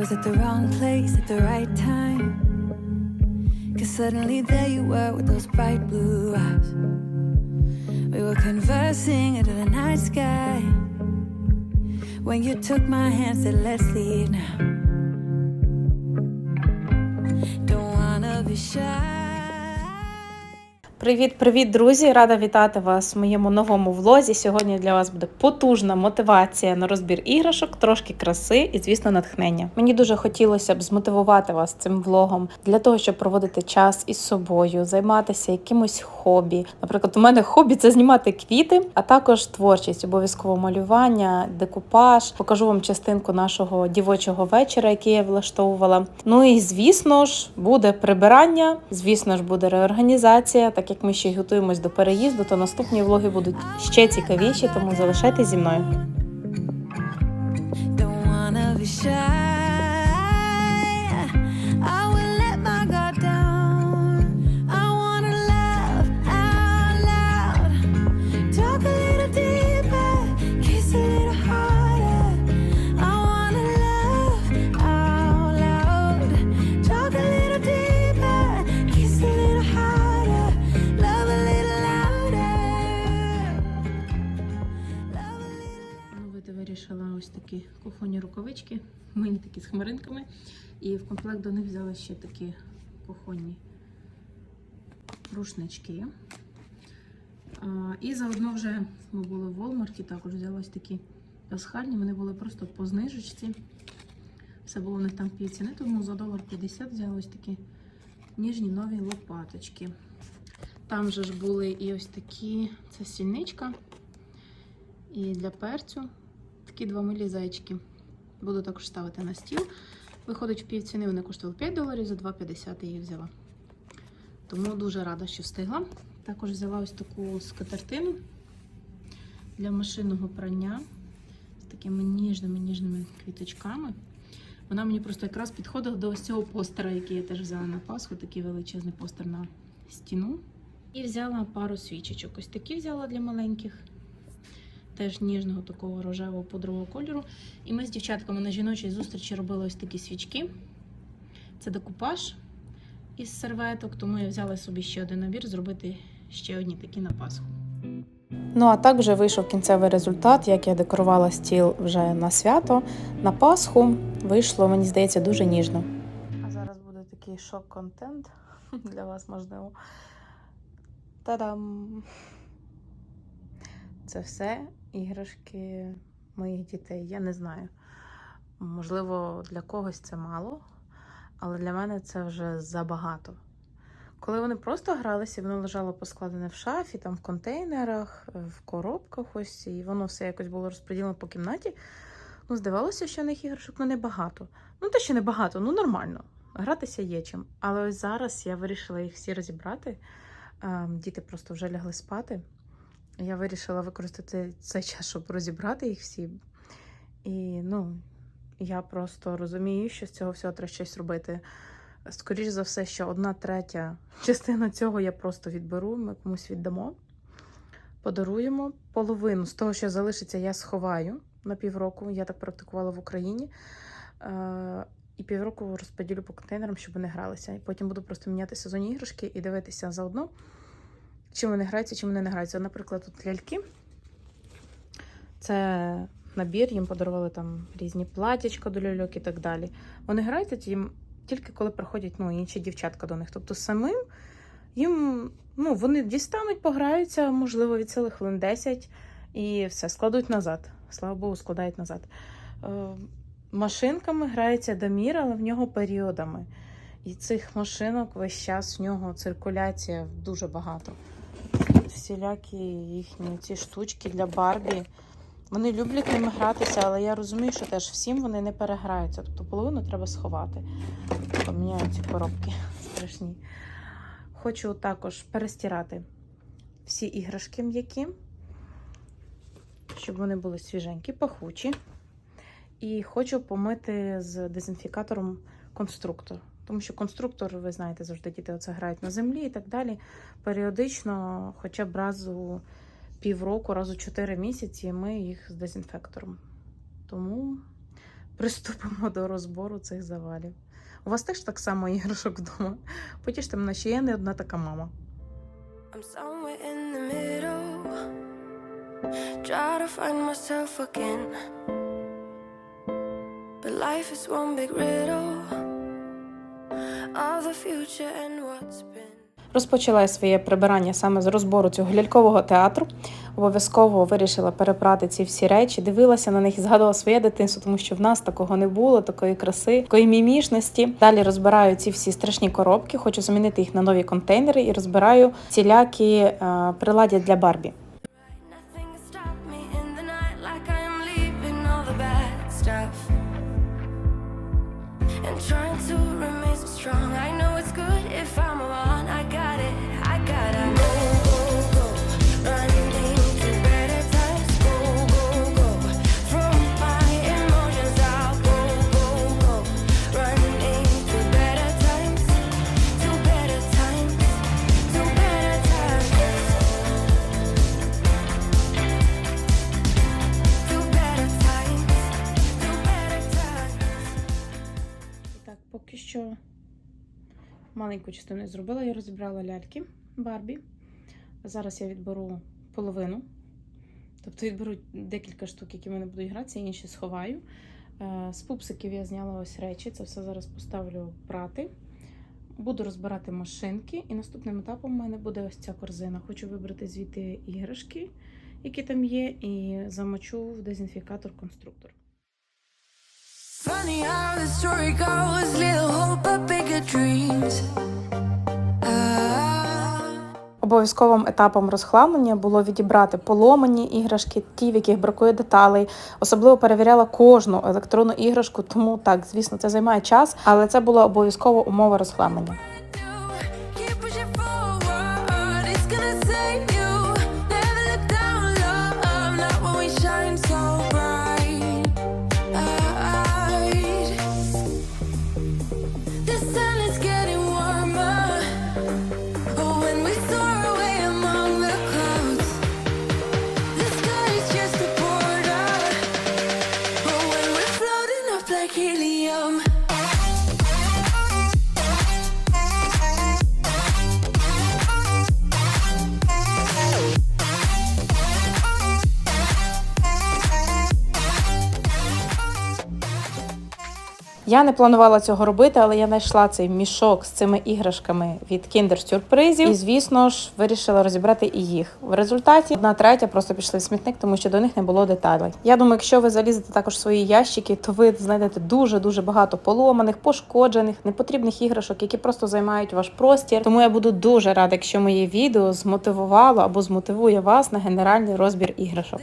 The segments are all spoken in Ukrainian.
was at the wrong place at the right time. Cause suddenly there you were with those bright blue eyes. We were conversing under the night sky. When you took my hand, said, Let's leave now. Don't wanna be shy. Привіт, привіт, друзі! Рада вітати вас в моєму новому влозі. Сьогодні для вас буде потужна мотивація на розбір іграшок, трошки краси і, звісно, натхнення. Мені дуже хотілося б змотивувати вас цим влогом для того, щоб проводити час із собою, займатися якимось хобі. Наприклад, у мене хобі це знімати квіти, а також творчість, обов'язково малювання, декупаж. Покажу вам частинку нашого дівочого вечора, який я влаштовувала. Ну і звісно ж, буде прибирання, звісно ж, буде реорганізація. Так як ми ще й готуємось до переїзду, то наступні влоги будуть ще цікавіші, тому залишайтесь зі мною. Рукавички, мені такі з хмаринками. І в комплект до них взяла ще такі кухонні рушнички. І заодно вже ми були в Walmart, також взяла такі пасхальні. Вони були просто по знижечці. Все було в них там в півціни, тому за долар 50 взяла ось такі ніжні нові лопаточки. Там же ж були і ось такі, це сільничка. І для перцю такі два милі зайчики. Буду також ставити на стіл. Виходить, в півціни вони коштували 5 доларів, за 2,50 я їх взяла. Тому дуже рада, що встигла. Також взяла ось таку скатертину для машинного прання з такими ніжними ніжними квіточками. Вона мені просто якраз підходила до ось цього постера, який я теж взяла на Пасху, такий величезний постер на стіну. І взяла пару свічечок. Ось такі взяла для маленьких теж ніжного такого рожевого пудрового кольору. І ми з дівчатками на жіночій зустрічі робили ось такі свічки. Це декупаж із серветок, тому я взяла собі ще один набір, зробити ще одні такі на Пасху. Ну, а так вже вийшов кінцевий результат, як я декорувала стіл вже на свято. На Пасху вийшло, мені здається, дуже ніжно. А зараз буде такий шок-контент для вас, можливо. Та-дам! Це все іграшки моїх дітей. Я не знаю. Можливо, для когось це мало, але для мене це вже забагато. Коли вони просто гралися, воно лежало поскладене в шафі, там в контейнерах, в коробках ось, і воно все якось було розподілено по кімнаті. Ну, здавалося, що в них іграшок ну, небагато. Ну, те, що небагато, ну нормально. Гратися є чим. Але ось зараз я вирішила їх всі розібрати. Ем, Діти просто вже лягли спати. Я вирішила використати цей час, щоб розібрати їх всі. І ну, я просто розумію, що з цього всього треба щось робити. Скоріше за все, що одна третя частина цього я просто відберу, ми комусь віддамо, подаруємо. Половину з того, що залишиться, я сховаю на півроку. Я так практикувала в Україні. Е, І півроку розподілю по контейнерам, щоб вони гралися. І потім буду просто міняти сезонні іграшки і дивитися заодно, чим вони граються, чим вони не граються. Наприклад, тут ляльки. Це набір, їм подарували там різні платячка до ляльок і так далі. Вони граються їм тільки коли приходять ну, інші дівчатка до них. Тобто самим їм ну, вони дістануть, пограються, можливо, від сили хвилин 10 і все, складуть назад. Слава Богу, складають назад. Е, машинками грається Дамір, але в нього періодами. І цих машинок весь час в нього циркуляція дуже багато. Всілякі їхні ці штучки для Барбі. Вони люблять ними гратися, але я розумію, що теж всім вони не переграються. Тобто половину треба сховати. Поміняю ці коробки страшні. Хочу також перестирати всі іграшки м'які, щоб вони були свіженькі, пахучі. І хочу помити з дезінфікатором конструктор. Тому що конструктор, ви знаєте, завжди діти оце грають на землі і так далі. Періодично, хоча б разу півроку, разу 4 місяці, ми їх з дезінфектором. Тому приступимо до розбору цих завалів. У вас теж так само іграшок вдома? Потіште мене, що я не одна така мама. I'm somewhere in the middle. Try to find myself again. But life is one big riddle Розпочала я своє прибирання саме з розбору цього лялькового театру. Обов'язково вирішила перебрати ці всі речі, дивилася на них і згадувала своє дитинство, тому що в нас такого не було, такої краси, такої мімішності. Далі розбираю ці всі страшні коробки, хочу замінити їх на нові контейнери і розбираю цілякі е, приладдя для Барбі. Маленьку частину я зробила, я розібрала ляльки Барбі. Зараз я відберу половину. Тобто відберу декілька штук, які в мене будуть гратися, інші сховаю. Е, З пупсиків я зняла ось речі, це все зараз поставлю прати. Буду розбирати машинки, і наступним етапом у мене буде ось ця корзина. Хочу вибрати звідти іграшки, які там є, і замочу в дезінфікатор конструктор. Funny how the story goes, little hope but bigger dreams. Обов'язковим етапом розхламлення було відібрати поломані іграшки, ті, в яких бракує деталей. Особливо перевіряла кожну електронну іграшку, тому так, звісно, це займає час, але це була обов'язкова умова розхламлення. Я не планувала цього робити, але я знайшла цей мішок з цими іграшками від Kinder сюрпризів. І, звісно ж, вирішила розібрати і їх. В результаті одна третя просто пішли в смітник, тому що до них не було деталей. Я думаю, якщо ви залізете також в свої ящики, то ви знайдете дуже дуже багато поломаних, пошкоджених, непотрібних іграшок, які просто займають ваш простір. Тому я буду дуже рада, якщо моє відео змотивувало або змотивує вас на генеральний розбір іграшок.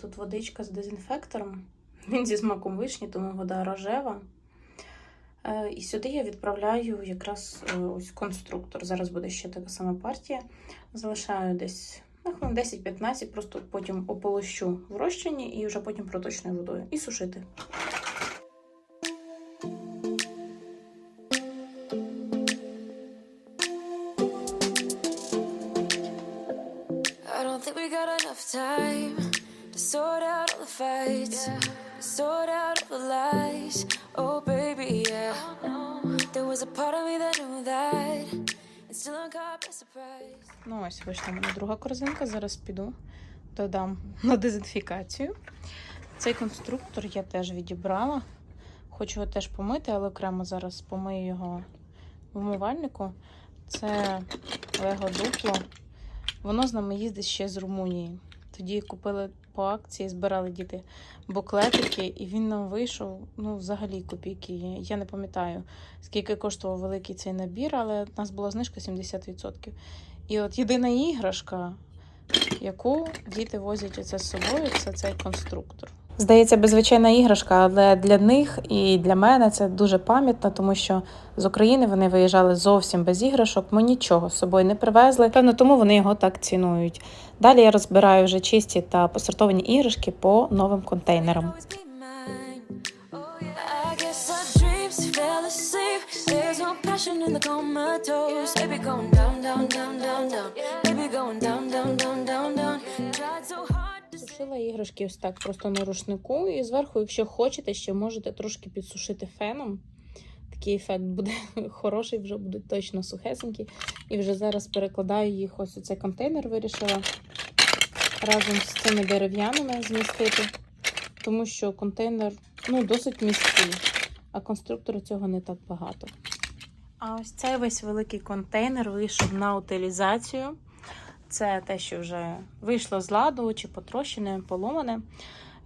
Тут водичка з дезінфектором. Він зі смаком вишні, тому вода рожева. Е, І сюди я відправляю якраз е, ось конструктор. Зараз буде ще така сама партія. Залишаю десь ну, хвилин 10-15, просто потім ополощу в розчині і вже потім проточною водою. І сушити. I don't think we got enough time sort out all the fights, to sort out all the lies. Oh, baby, yeah. There was a part of me that knew that, and still I'm caught by surprise. Ну, ось вийшла в мене друга корзинка. Зараз піду, додам на дезінфікацію. Цей конструктор я теж відібрала. Хочу його теж помити, але окремо зараз помию його в умивальнику. Це Лего Дупло. Воно з нами їздить ще з Румунії. Тоді купили по акції, збирали діти буклетики, і він нам вийшов ну, взагалі копійки. Я не пам'ятаю, скільки коштував великий цей набір, але в нас була знижка 70%. І от єдина іграшка, яку діти возять оце з собою, це цей конструктор. Здається, беззвичайна іграшка, але для них і для мене це дуже пам'ятно, тому що з України вони виїжджали зовсім без іграшок. Ми нічого з собою не привезли. Певно, тому вони його так цінують. Далі я розбираю вже чисті та посортовані іграшки по новим контейнерам. Oh. Baby going down, down, down, down, down. Baby going down, down, down, down, down. Tried so Сушила іграшки ось так просто на рушнику. І зверху, якщо хочете, ще можете трошки підсушити феном. Такий ефект буде хороший, вже будуть точно сухесенькі. І вже зараз перекладаю їх ось у цей контейнер, вирішила разом з цими дерев'яними змістити, тому що контейнер ну, досить міський, а конструктору цього не так багато. А ось цей весь великий контейнер вийшов на утилізацію. Це те, що вже вийшло з ладу, чи потрощене, поломане.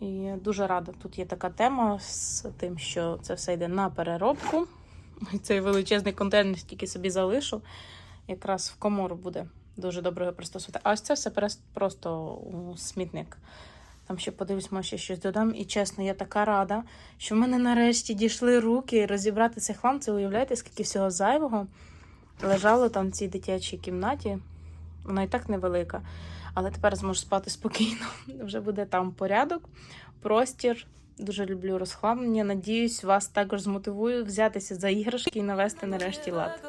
І дуже рада. Тут є така тема з тим, що це все йде на переробку. Цей величезний контейнер тільки собі залишу. Якраз в комору буде дуже добре його пристосувати. А ось це все просто у смітник. Там ще подивлюсь, може ще щось додам. І чесно, я така рада, що в мене нарешті дійшли руки розібрати цей хлам. Це уявляєте, скільки всього зайвого лежало там в цій дитячій кімнаті. Вона і так невелика. Але тепер зможу спати спокійно. Вже буде там порядок, простір. Дуже люблю розхламлення. Надіюсь, вас також змотивую взятися за іграшки і навести нарешті лад.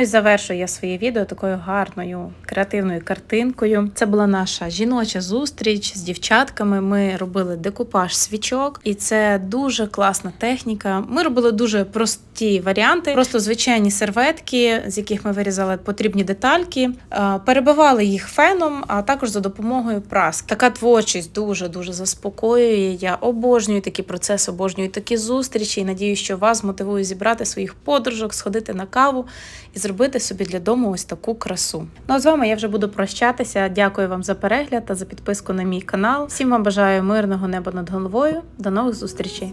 І завершую я своє відео такою гарною креативною картинкою. Це була наша жіноча зустріч з дівчатками. Ми робили декупаж свічок, і це дуже класна техніка. Ми робили дуже прості варіанти, просто звичайні серветки, з яких ми вирізали потрібні детальки, е, перебивали їх феном, а також за допомогою праски. Така творчість дуже дуже заспокоює. Я обожнюю такий процес, обожнюю такі зустрічі. І надію, що вас мотивую зібрати своїх подружок, сходити на каву і зробити собі для дому ось таку красу. Ну а з вами я вже буду прощатися. Дякую вам за перегляд та за підписку на мій канал. Всім вам бажаю мирного неба над головою. До нових зустрічей!